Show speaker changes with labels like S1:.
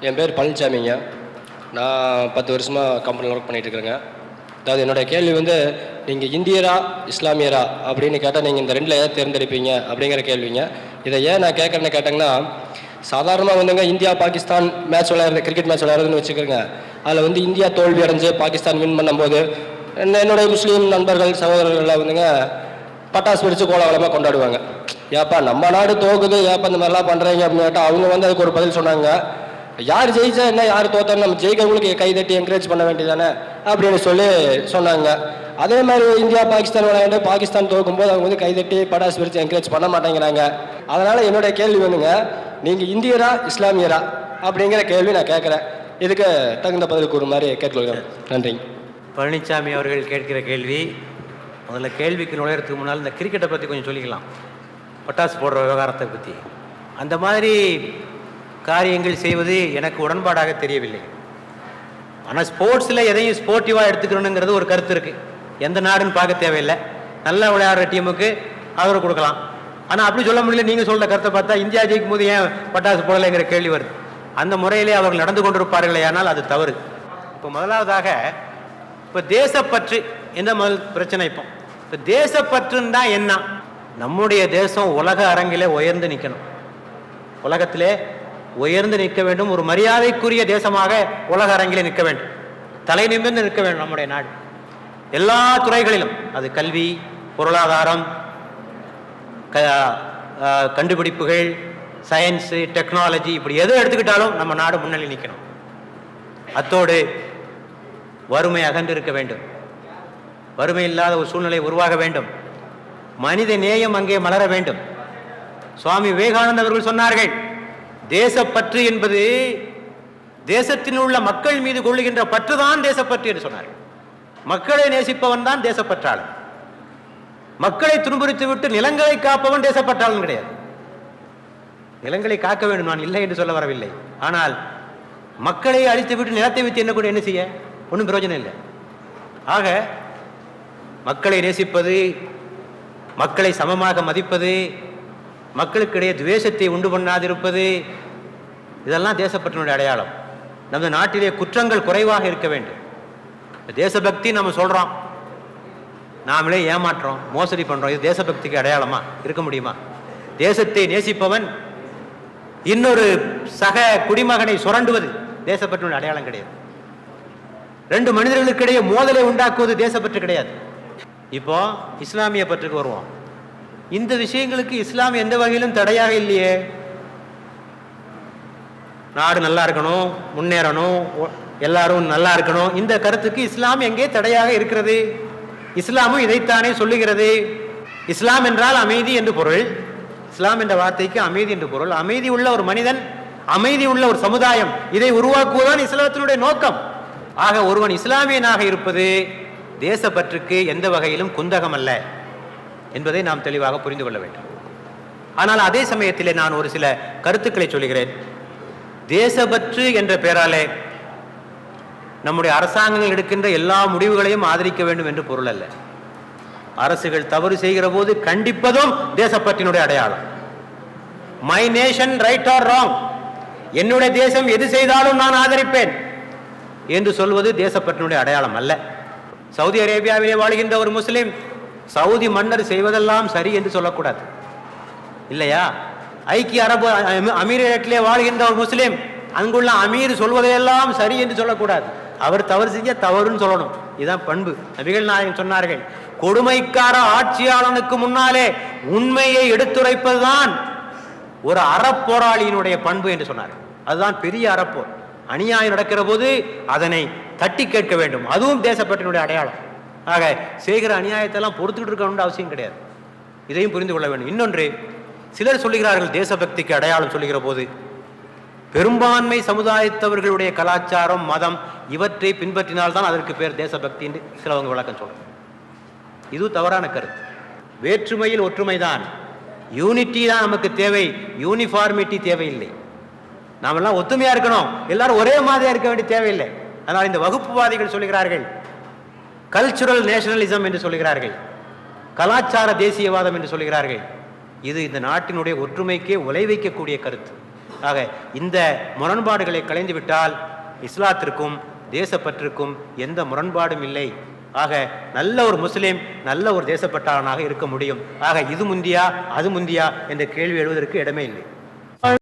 S1: என் பேர் பழனிசாமிங்க நான் பத்து வருஷமாக கம்பெனியில் ஒர்க் பண்ணிகிட்டு இருக்கிறேங்க அதாவது என்னோட கேள்வி வந்து நீங்கள் இந்தியரா இஸ்லாமியரா அப்படின்னு கேட்டால் நீங்கள் இந்த ரெண்டில் ஏதாவது தேர்ந்தெடுப்பீங்க அப்படிங்கிற கேள்விங்க. இதை ஏன் நான் கேட்குறேன்னு கேட்டேங்கன்னா சாதாரணமாக வந்துங்க இந்தியா பாகிஸ்தான் மேட்ச் விளையாடுறது கிரிக்கெட் மேட்ச் விளையாடுறதுன்னு வச்சுக்கோங்க. அதில் வந்து இந்தியா தோல்வி அடைஞ்சு பாகிஸ்தான் வின் பண்ணும்போது என்ன- என்னுடைய முஸ்லீம் நண்பர்கள் சகோதரர்கள்லாம் வந்துங்க பட்டாசு பிரித்து கோலாகலமாக கொண்டாடுவாங்க. ஏப்பா நம்ம நாடு தோக்குது ஏப்பா இந்த மாதிரிலாம் பண்ணுறீங்க அப்படின்னு கேட்டால் அவங்க வந்து அதுக்கு ஒரு பதில் சொன்னாங்க. யார் ஜெயிச்சா என்ன யார் தோத்தா நம்ம ஜெயிக்கிறவங்களுக்கு கை தட்டி என்கரேஜ் பண்ண வேண்டியதானே அப்படின்னு சொல்லி சொன்னாங்க. அதே மாதிரி இந்தியா பாகிஸ்தான் விளையாண்டு பாகிஸ்தான் தோக்கும்போது அவங்க வந்து கைதட்டி பட்டாசு பிரித்து என்கரேஜ் பண்ண மாட்டேங்கிறாங்க. அதனால என்னுடைய கேள்வி வேணுங்க நீங்கள் இந்தியரா இஸ்லாமியரா அப்படிங்கிற கேள்வி நான் கேட்குறேன். இதுக்கு தகுந்த பதில் கூறு மாதிரி கேட்டுக்கொள்கிறேன். நன்றிங்க
S2: பழனிசாமி அவர்கள் கேட்கிற கேள்வி முதல்ல கேள்விக்கு நுழையிறதுக்கு முன்னால் இந்த கிரிக்கெட்டை பற்றி கொஞ்சம் சொல்லிக்கலாம். பட்டாசு போடுற விவகாரத்தை பற்றி அந்த மாதிரி காரியங்கள் செய்வது எனக்கு உடன்பாடாக தெரியவில்லை. ஆனால் ஸ்போர்ட்ஸில் எதையும் ஸ்போர்ட்டிவாக எடுத்துக்கணுங்கிறது ஒரு கருத்து இருக்குது எந்த நாடுன்னு பார்க்க தேவையில்லை. நல்லா விளையாடுற டீமுக்கு ஆதரவு கொடுக்கலாம். ஆனால் அப்படி சொல்ல முடியல. நீங்கள் சொல்கிற கருத்தை பார்த்தா இந்தியா ஜெயிக்கும் போது ஏன் பட்டாசு போடலைங்கிற கேள்வி வருது. அந்த முறையிலே அவர்கள் நடந்து கொண்டிருப்பார்களே ஆனால் அது தவறு. இப்போ முதலாவதாக இப்போ தேசப்பற்று என்ன முதல் பிரச்சனை இப்போ? இப்போ தேசப்பற்றுன்னா என்ன? நம்முடைய தேசம் உலக அரங்கிலே உயர்ந்து நிற்கணும் உலகத்திலே உயர்ந்து நிற்க வேண்டும். ஒரு மரியாதைக்குரிய தேசமாக உலக அரங்கிலே நிற்க வேண்டும். தலை நிமிர்ந்து நிற்க வேண்டும் நம்முடைய நாடு. எல்லா துறைகளிலும் அது கல்வி பொருளாதாரம் க கண்டுபிடிப்புகள் சயின்ஸு டெக்னாலஜி இப்படி எது எடுத்துக்கிட்டாலும் நம்ம நாடு முன்னணி நிற்கணும். அத்தோடு வறுமை அகன்று இருக்க வேண்டும். வறுமை இல்லாத ஒரு சூழ்நிலை உருவாக வேண்டும். மனித நேயம் அங்கே மலர வேண்டும். சுவாமி விவேகானந்தர் அவர்கள் சொன்னார்கள் தேசப்பற்று என்பது தேசத்தில் உள்ள மக்கள் மீது கொள்ளுகின்ற பற்றுதான் தேசப்பற்று என்று சொன்னார்கள். மக்களை நேசிப்பவன் தான் தேசப்பற்றாளன். மக்களை துன்புறுத்தி விட்டு நிலங்களை காப்பவன் தேசப்பற்றாளன் கிடையாது. நிலங்களை காக்க வேண்டும் நான் இல்லை என்று சொல்ல வரவில்லை. ஆனால் மக்களை அழித்து விட்டு நிலத்தை வைத்து என்ன கூட என்ன செய்ய? ஒன்றும் பிரயோஜனம் இல்லை. ஆக மக்களை நேசிப்பது மக்களை சமமாக மதிப்பது மக்களுக்கிடையே துவேஷத்தை உண்டு பண்ணாதிருப்பது இதெல்லாம் தேசப்பற்றினுடைய அடையாளம். நமது நாட்டிலே குற்றங்கள் குறைவாக இருக்க வேண்டும். தேசபக்தி நம்ம சொல்றோம். நாமளே ஏமாற்றோம் மோசடி பண்றோம். இது தேசபக்திக்கு அடையாளமா? இருக்க முடியுமா? தேசத்தை நேசிப்பவன் இன்னொரு சக குடிமகனை சுரண்டுவது தேசப்பற்றினுடைய அடையாளம் கிடையாது. ரெண்டு மனிதர்களுக்கிடையே மோதலை உண்டாக்குவது தேசப்பற்று கிடையாது. இப்போ இஸ்லாமிய பற்றுக்கு வருவோம். இந்த விஷயங்களுக்கு இஸ்லாம் எந்த வகையிலும் தடையாக இல்லையே. நாடு நல்லா இருக்கணும் முன்னேறணும் எல்லாரும் நல்லா இருக்கணும். இந்த கருத்துக்கு இஸ்லாம் எங்கே தடையாக இருக்கிறது? இஸ்லாமும் இதைத்தானே சொல்லுகிறது. இஸ்லாம் என்றால் அமைதி என்று பொருள். இஸ்லாம் என்ற வார்த்தைக்கு அமைதி என்று பொருள். அமைதி உள்ள ஒரு மனிதன் அமைதி உள்ள ஒரு சமுதாயம் இதை உருவாக்குவதுதான் இஸ்லாத்தினுடைய நோக்கம். ஆக ஒருவன் இஸ்லாமியனாக இருப்பது தேசப்பற்றுக்கு எந்த வகையிலும் குந்தகம் அல்ல என்பதை நாம் தெளிவாக புரிந்து கொள்ள வேண்டும். ஆனால் அதே சமயத்திலே நான் ஒரு சில கருத்துக்களை சொல்கிறேன். தேசபற்று என்ற பெயராலே நம்முடைய அரசாங்கங்கள் எடுக்கின்ற எல்லா முடிவுகளையும் ஆதரிக்க வேண்டும் என்று பொருள் அல்ல. அரசுகள் தவறு செய்கிற போது கண்டிப்பதும் தேசப்பற்றினுடைய அடையாளம். My nation right or wrong என்னுடைய தேசம் எது செய்தாலும் நான் ஆதரிப்பேன் என்று சொல்வது தேசப்பற்றினுடைய அடையாளம் அல்ல. சவுதி அரேபியாவிலே வாழ்கின்ற ஒரு முஸ்லீம் சவுதி மன்னர் செய்வதெல்லாம் சரி என்று சொல்லக்கூடாது. இல்லையா? ஐக்கிய அரபு அமீ- அமீரகத்திலே வாழ்கின்ற ஒரு முஸ்லீம் அங்குள்ள அமீர் சொல்வதையெல்லாம் சரி என்று சொல்லக்கூடாது. அவர் தவறு செஞ்ச தவறுன்னு சொல்லணும். இதுதான் பண்பு. நபிகள் நாயகம் சொன்னார்கள் கொடுமைக்கார ஆட்சியாளனுக்கு முன்னாலே உண்மையை எடுத்துரைப்பதுதான் ஒரு அறப்போராளியினுடைய பண்பு என்று சொன்னார் அதுதான் பெரிய அறப்போர் அநியாயம் நடக்கிற போது அதனை தட்டி கேட்க வேண்டும். அதுவும் தேசப்பற்றினுடைய அடையாளம். ஆக செய்கிற அநியாயத்தெல்லாம் பொறுத்துக்கிட்டு இருக்கணும்னு அவசியம் கிடையாது. இதையும் புரிந்து கொள்ள வேண்டும். இன்னொன்று சிலர் சொல்லுகிறார்கள் தேசபக்திக்கு அடையாளம் சொல்லுகிற போது பெரும்பான்மை சமுதாயத்தவர்களுடைய கலாச்சாரம் மதம் இவற்றை பின்பற்றினால்தான் அதற்கு பேர் தேசபக்தி என்று சிலவங்க விளக்கம் சொல்றாங்க. இது தவறான கருத்து. வேற்றுமையில் ஒற்றுமைதான். யூனிட்டி தான் நமக்கு தேவை. யூனிஃபார்மிட்டி தேவையில்லை. நாமெல்லாம் ஒத்துமையா இருக்கணும். எல்லாரும் ஒரே மாதிரியா இருக்க வேண்டிய தேவையில்லை. அதனால் இந்த வகுப்புவாதிகள் சொல்லுகிறார்கள் கல்ச்சுரல் நேஷனலிசம் என்று சொல்கிறார்கள். கலாச்சார தேசியவாதம் என்று சொல்கிறார்கள். இது இந்த நாட்டினுடைய ஒற்றுமைக்கே உலை வைக்கக்கூடிய கருத்து. ஆக இந்த முரண்பாடுகளை களைந்துவிட்டால் இஸ்லாத்திற்கும் தேசப்பற்றுக்கும் எந்த முரண்பாடும் இல்லை. ஆக நல்ல ஒரு முஸ்லீம் நல்ல ஒரு தேசப்பட்டாளனாக இருக்க முடியும். ஆக இது முந்தியா அது முந்தியா என்ற கேள்வி எழுவதற்கு இடமே இல்லை.